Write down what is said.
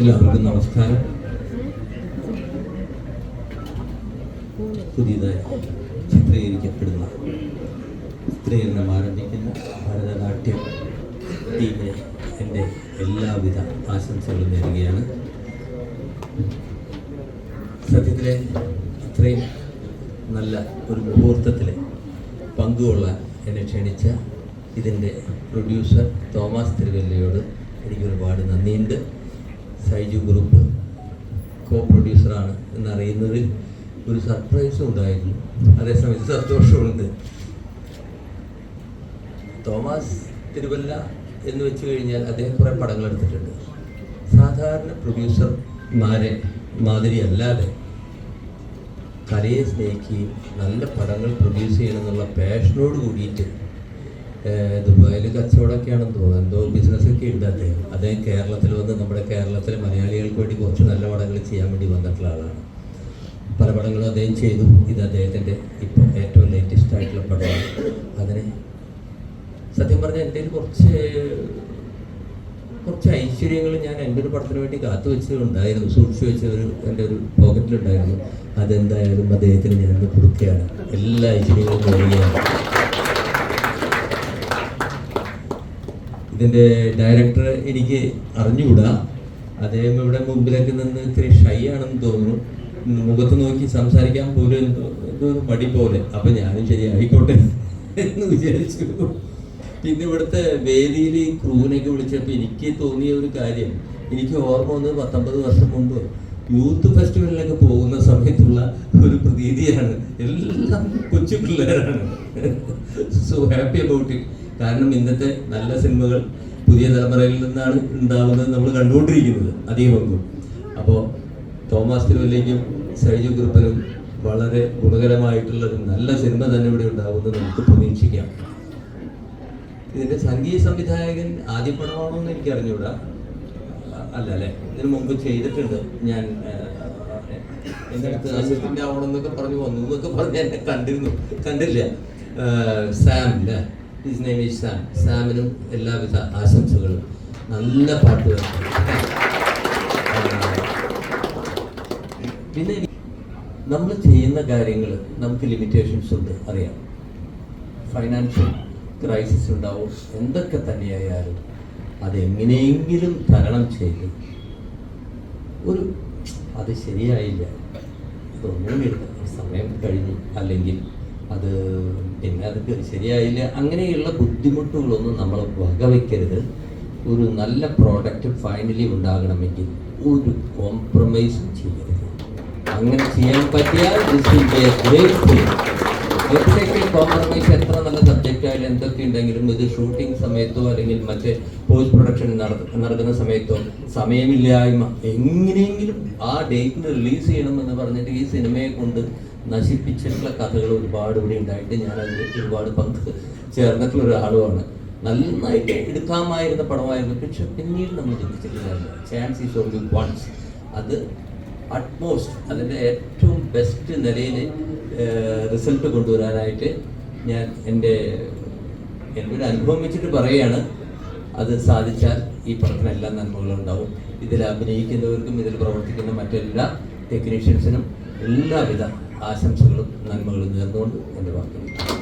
എല്ലാവർക്കും നമസ്കാരം. പുതിയതായി ചിത്രീകരിക്കപ്പെടുന്ന ചിത്രീകരണം ആരംഭിക്കുന്ന. ഭരതനാട്യം ടീമിന് എന്റെ എല്ലാവിധ ആശംസകളും നേരുകയാണ്. സത്യത്തിലെ ഇത്രയും നല്ല ഒരു മുഹൂർത്തത്തിൽ പങ്കുകൊള്ളാൻ എന്നെ ക്ഷണിച്ച ഇതിന്റെ പ്രൊഡ്യൂസർ തോമസ് തിരുവല്ലയോട് എനിക്ക് ഒരുപാട് നന്ദിയുണ്ട്. സൈജു ഗ്രൂപ്പ് കോ പ്രൊഡ്യൂസറാണ് എന്നറിയുന്നതിൽ ഒരു സർപ്രൈസും ഉണ്ടായിരുന്നു. അതേസമയത്ത് സന്തോഷമുണ്ട്. തോമസ് തിരുവല്ല എന്ന് വെച്ച് കഴിഞ്ഞാൽ അദ്ദേഹം കുറേ പടങ്ങൾ എടുത്തിട്ടുണ്ട്. സാധാരണ പ്രൊഡ്യൂസർമാരെ മാതിരി അല്ലാതെ കലയെ സ്നേഹിക്കുകയും നല്ല പടങ്ങൾ പ്രൊഡ്യൂസ് ചെയ്യണമെന്നുള്ള പാഷനോട് കൂടിയിട്ട് ദുബായിൽ കച്ചവടമൊക്കെയാണെന്ന് തോന്നുന്നു. എന്തോ ബിസിനസ്സൊക്കെ ഉണ്ട് അദ്ദേഹം. അദ്ദേഹം കേരളത്തിൽ വന്ന് നമ്മുടെ കേരളത്തിലെ മലയാളികൾക്ക് വേണ്ടി കുറച്ച് നല്ല പടങ്ങൾ ചെയ്യാൻ വേണ്ടി വന്നിട്ടുള്ള ആളാണ്. പല പടങ്ങളും അദ്ദേഹം ചെയ്തു. ഇത് അദ്ദേഹത്തിന്റെ ഇപ്പോൾ ഏറ്റവും ലേറ്റസ്റ്റ് ആയിട്ടുള്ള പടമാണ്. അതിന് സത്യം പറഞ്ഞാൽ എന്റെ കുറച്ച് കുറച്ച് ഐശ്വര്യങ്ങൾ ഞാൻ എന്റെ ഒരു പടത്തിന് വേണ്ടി കാത്തു വെച്ചതുണ്ടായിരുന്നു സൂക്ഷിച്ചു വെച്ച ഒരു എന്റെ ഒരു പോക്കറ്റിലുണ്ടായിരുന്നു അതെന്തായാലും അദ്ദേഹത്തിന് ഞാൻ കൊടുക്കുകയാണ്. എല്ലാ ഐശ്വര്യങ്ങളും നേടുകയാണ്. ഇതിന്റെ ഡയറക്ടർ എനിക്ക് അറിഞ്ഞുകൂടാ. അദ്ദേഹം ഇവിടെ മുമ്പിലൊക്കെ നിന്ന് ഇത്തിരി ഷൈ ആണെന്ന് തോന്നുന്നു. മുഖത്ത് നോക്കി സംസാരിക്കാൻ പോലും എന്തോ മടി പോലെ. അപ്പം ഞാനും ശരി ആയിക്കോട്ടെ എന്ന് വിചാരിച്ചു. പിന്നെ ഇവിടുത്തെ വേദിയിൽ ഈ ക്രൂവിനെയൊക്കെ വിളിച്ചപ്പോൾ എനിക്ക് തോന്നിയ ഒരു കാര്യം. എനിക്ക് ഓർമ്മ വന്നത് പത്തൊമ്പത് വർഷം മുമ്പ് യൂത്ത് ഫെസ്റ്റിവലിലൊക്കെ പോകുന്ന സമയത്തുള്ള ഒരു പ്രതീതിയാണ്. എല്ലാം കൊച്ചു പിള്ളേരാണ്. സോ ഹാപ്പി അബൌട്ട് ഇറ്റ് കാരണം ഇന്നത്തെ നല്ല സിനിമകൾ പുതിയ തലമുറയിൽ നിന്നാണ് ഉണ്ടാവുന്നത് നമ്മൾ കണ്ടുകൊണ്ടിരിക്കുന്നത്. അതേ പങ്കും അപ്പോൾ തോമസ് തിരുവല്ലേക്കും സൈജു കുറുപ്പനും വളരെ ഗുണകരമായിട്ടുള്ള ഒരു നല്ല സിനിമ തന്നെ ഇവിടെ ഉണ്ടാവുമെന്ന് നമുക്ക് പ്രതീക്ഷിക്കാം. ഇതിന്റെ സംഗീത സംവിധായകൻ ആദ്യ പടമാണോ എന്ന് എനിക്ക് അല്ല അല്ലേ? ഇതിനു മുമ്പ് ചെയ്തിട്ടുണ്ട്. ഞാൻ എന്റെ അടുത്ത് അസിസ്റ്റന്റ് ആവണം എന്നൊക്കെ പറഞ്ഞു വന്നു എന്നൊക്കെ പറഞ്ഞ് എന്നെ കണ്ടിരുന്നു. കണ്ടില്ല. സാം അല്ലേ? ഹിസ് നെയിം ഈസ് സാം സാമിനും എല്ലാവിധ ആശംസകളും. നല്ല പാട്ടുകൾ. പിന്നെ നമ്മൾ ചെയ്യുന്ന കാര്യങ്ങൾ നമുക്ക് ലിമിറ്റേഷൻസ് ഉണ്ട് അറിയാം. ഫൈനാൻഷ്യൽ ക്രൈസിസ് ഉണ്ടാവും. എന്തൊക്കെ തന്നെയായാലും അതെങ്ങനെയെങ്കിലും തരണം ചെയ്ത് ഒരു അത് ശരിയായില്ല. ഇതൊന്നുമില്ല സമയം കഴിഞ്ഞു. അല്ലെങ്കിൽ അത് പിന്നെ അത് ശരിയായില്ല. അങ്ങനെയുള്ള ബുദ്ധിമുട്ടുകളൊന്നും നമ്മൾ വകവയ്ക്കരുത് ഒരു നല്ല പ്രോഡക്റ്റ് ഫൈനലി ഉണ്ടാകണമെങ്കിൽ ഒരു കോംപ്രമൈസും ചെയ്യരുത്. അങ്ങനെ ചെയ്യാൻ പറ്റിയാൽ എന്തൊക്കെ കോംപ്രമൈസ് എത്ര നല്ല സബ്ജക്റ്റ് ആയാലും എന്തൊക്കെ ഉണ്ടെങ്കിലും ഇത് ഷൂട്ടിംഗ് സമയത്തോ അല്ലെങ്കിൽ മറ്റേ പോസ്റ്റ് പ്രൊഡക്ഷൻ നടക്കുന്ന സമയത്തോ സമയമില്ലായ്മ എങ്ങനെയെങ്കിലും ആ ഡേറ്റിന് റിലീസ് ചെയ്യണമെന്ന് പറഞ്ഞിട്ട് ഈ സിനിമയെ കൊണ്ട് നശിപ്പിച്ചിട്ടുള്ള കഥകൾ ഒരുപാട് ഇവിടെ ഉണ്ടായിട്ട് ഞാൻ അതിൽ ഒരുപാട് പങ്ക് ചേർന്നിട്ടുള്ള ഒരാളുമാണ്. നന്നായിട്ട് എടുക്കാമായിരുന്ന പടമായിരുന്നു. പക്ഷെ പിന്നീട് നമ്മൾ ചിന്തിച്ചിട്ടില്ല ചാൻസ് ഈസ് ഓൺലി വൺസ് അത് അറ്റ്മോസ്റ്റ് അതിന്റെ ഏറ്റവും ബെസ്റ്റ് നിലയിൽ റിസൾട്ട് കൊണ്ടുവരാനായിട്ട് ഞാൻ എന്റെ എന്റെ ഒരു അനുഭവം വെച്ചിട്ട് പറയുകയാണ്. അത് സാധിച്ചാൽ ഈ പടത്തിന് എല്ലാ നന്മകളും ഉണ്ടാവും. ഇതിൽ അഭിനയിക്കുന്നവർക്കും ഇതിൽ പ്രവർത്തിക്കുന്ന മറ്റെല്ലാ ടെക്നീഷ്യൻസിനും എല്ലാവിധ ആശംസകളും നന്മകളും നേർന്നുകൊണ്ട് എന്റെ വാക്കുകൾ